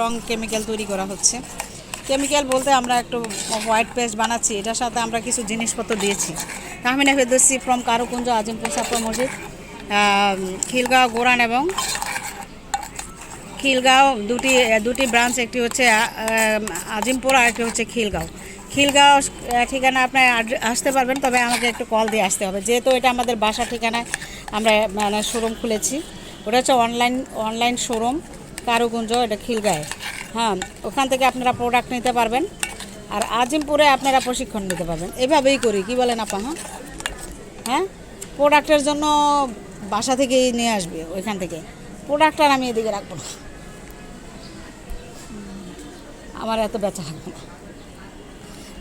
রং chemical তৈরি করা হচ্ছে। কেমিক্যাল বলতে আমরা একটু হোয়াইট পেস্ট বানাচ্ছি, এটার সাথে আমরা কিছু জিনিসপত্র দিয়েছি। তাহমিনা ফেরদৌসি ফ্রম কারুকুঞ্জ, আজিমপুর সাপ্রা মসজিদ। খিলগাঁও, গোরান এবং খিলগাঁও দুটি দুটি ব্রাঞ্চ একটি হচ্ছে আজিমপুর আর একটি হচ্ছে খিলগাঁও। খিলগাঁও ঠিকানা আপনার আসতে পারবেন, তবে আমাকে একটু কল দিয়ে আসতে হবে। যেহেতু এটা আমাদের বাসা ঠিকানায় আমরা মানে শোরুম খুলেছি, ওটা হচ্ছে অনলাইন অনলাইন শোরুম কারুকুঞ্জ এটা খিলগাঁয়ে হ্যাঁ ওখান থেকে আপনারা প্রোডাক্ট নিতে পারবেন। আর আজিমপুরে আপনারা প্রশিক্ষণ নিতে পারবেন। এভাবেই করি, কি বলেন আপা হ্যাঁ? হ্যাঁ? প্রোডাক্টের জন্য বাসা থেকেই নিয়ে আসবে ওইখান থেকে। প্রোডাক্ট আর আমি এদিকে রাখব না। আমার এত বেচা লাগবে না।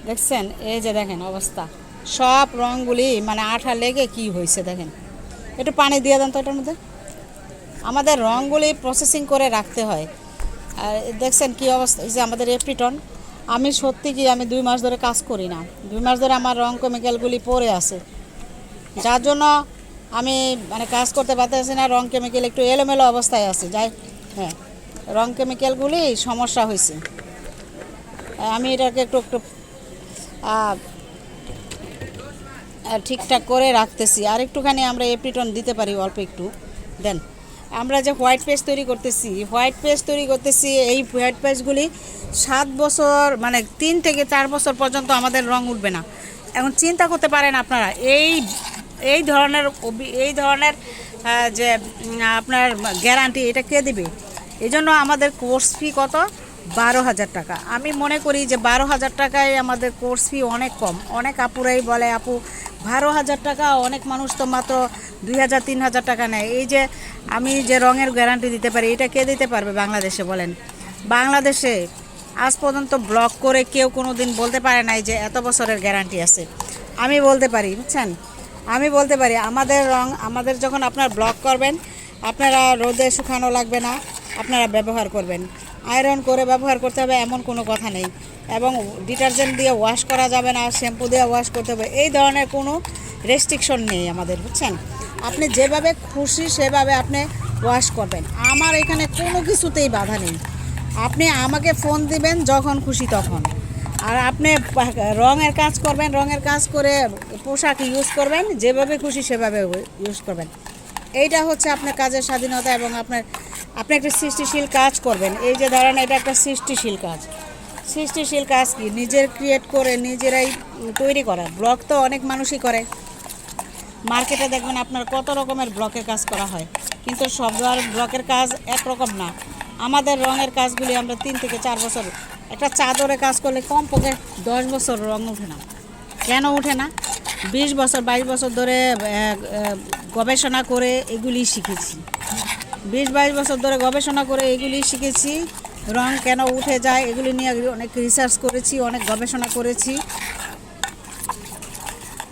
দেখছেন? এই যে দেখেন অবস্থা। সব রঙগুলি মানে আঠা লেগে কি হয়েছে দেখেন। একটু পানি দিয়ে দেন তো এটার মধ্যে। আমাদের রঙগুলি প্রসেসিং করে রাখতে হয়। আর দেখছেন কী অবস্থা, এই যে আমাদের এপ্রিটন, আমি সত্যি কি আমি দুই মাস ধরে কাজ করি না। দুই মাস ধরে আমার রং কেমিক্যালগুলি পড়ে আছে। যার জন্য আমি মানে কাজ করতে পারতেছি না রং কেমিক্যাল একটু এলোমেলো অবস্থায় আছে। যাই হ্যাঁ রং কেমিক্যালগুলি সমস্যা হয়েছে। আমি এটাকে একটু একটু ঠিকঠাক করে রাখতেছি। আর একটুখানি আমরা এপ্রিটন দিতে পারি অল্প একটু। দেন। আমরা যে হোয়াইট পেস্ট তৈরি করতেছি, হোয়াইট পেস্ট তৈরি করতেছি, এই হোয়াইট পেস্টগুলি সাত বছর মানে তিন থেকে চার বছর পর্যন্ত আমাদের রং উঠবে না। এখন চিন্তা করতে পারেন আপনারা, এই এই ধরনের এই ধরনের যে আপনার গ্যারান্টি এটা কে দেবে? এই জন্য আমাদের কোর্স ফি কত? বারো হাজার টাকা। আমি মনে করি যে বারো হাজার টাকায় আমাদের কোর্স ফি অনেক কম। অনেক আপুরাই বলে, আপু বারো হাজার টাকা, অনেক মানুষ তো মাত্র দুই হাজার, তিন হাজার টাকা নেয়। এই যে আমি যে রঙের গ্যারান্টি দিতে পারি, এটা কে দিতে পারবে বাংলাদেশে বলেন? বাংলাদেশে আজ পর্যন্ত ব্লক করে কেউ কোনো দিন বলতে পারে নাই যে এত বছরের গ্যারান্টি আছে। আমি বলতে পারি, বুঝছেন? আমি বলতে পারি, আমাদের রং, আমাদের যখন আপনার ব্লক করবেন, আপনারা রোদে শুকানো লাগবে না, আপনারা ব্যবহার করবেন। আয়রন করে ব্যবহার করতে হবে, এমন কোনো কথা নেই। এবং ডিটারজেন্ট দিয়ে ওয়াশ করা যাবে না, শ্যাম্পু দিয়ে ওয়াশ করতে হবে, এই ধরনের কোনো রেস্ট্রিকশন নেই আমাদের, বুঝছেন? আপনি যেভাবে খুশি সেভাবে আপনি ওয়াশ করবেন। আমার এখানে কোনো কিছুতেই বাধা নেই। আপনি আমাকে ফোন দিবেন যখন খুশি তখন। আর আপনি রঙের কাজ করবেন, রঙের কাজ করে পোশাক ইউজ করবেন, যেভাবে খুশি সেভাবে ইউজ করবেন। এইটা হচ্ছে আপনার কাজের স্বাধীনতা এবং আপনার, আপনি একটা সৃষ্টিশীল কাজ করবেন। এই যে ধরেন এটা একটা সৃষ্টিশীল কাজ। সৃষ্টিশীল কাজ কি? নিজের ক্রিয়েট করে, নিজেরাই তৈরি করা। ব্লগ তো অনেক মানুষই করে। মার্কেটে দেখবেন আপনার কত রকমের ব্লকের কাজ করা হয়। কিন্তু সব আর ব্লকের কাজ একরকম না। আমাদের রঙের কাজগুলি আমরা তিন থেকে চার বছর একটা চাদরে কাজ করলে কমপক্ষে দশ বছর রং ওঠে না। কেন ওঠে না? বিশ বছর, বাইশ বছর ধরে গবেষণা করে এগুলি শিখেছি। বিশ বাইশ বছর ধরে গবেষণা করে এগুলি শিখেছি। রং কেন উঠে যায় এগুলি নিয়ে অনেক রিসার্চ করেছি, অনেক গবেষণা করেছি।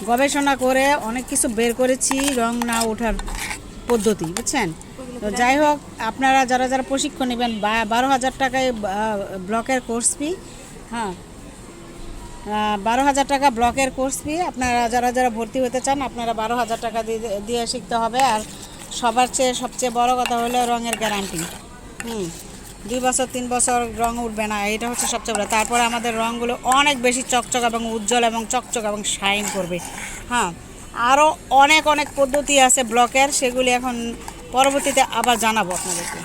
গবেষণা করে অনেক কিছু বের করেছি রং না ওঠার পদ্ধতি, বুঝছেন? তো যাই হোক, আপনারা যারা যারা প্রশিক্ষণ নেবেন, বা- বারো হাজার টাকায় ব্লকের কোর্স ফি হ্যাঁ বারো হাজার টাকা ব্লকের কোর্স ফি, আপনারা যারা যারা ভর্তি হতে চান, আপনারা বারো হাজার টাকা দিয়ে দিয়ে শিখতে হবে। আর সবার চেয়ে সবচেয়ে বড় কথা হলো রঙের গ্যারান্টি হুম। দুই বছর, তিন বছর রং উঠবে না এটা হচ্ছে সবচেয়ে বড়। তারপরে আমাদের রঙগুলো অনেক বেশি চকচক এবং উজ্জ্বল এবং চকচক এবং শাইন করবে। হ্যাঁ আরও অনেক অনেক পদ্ধতি আছে ব্লকের, সেগুলি এখন পরবর্তীতে আবার জানাব আপনাদেরকে।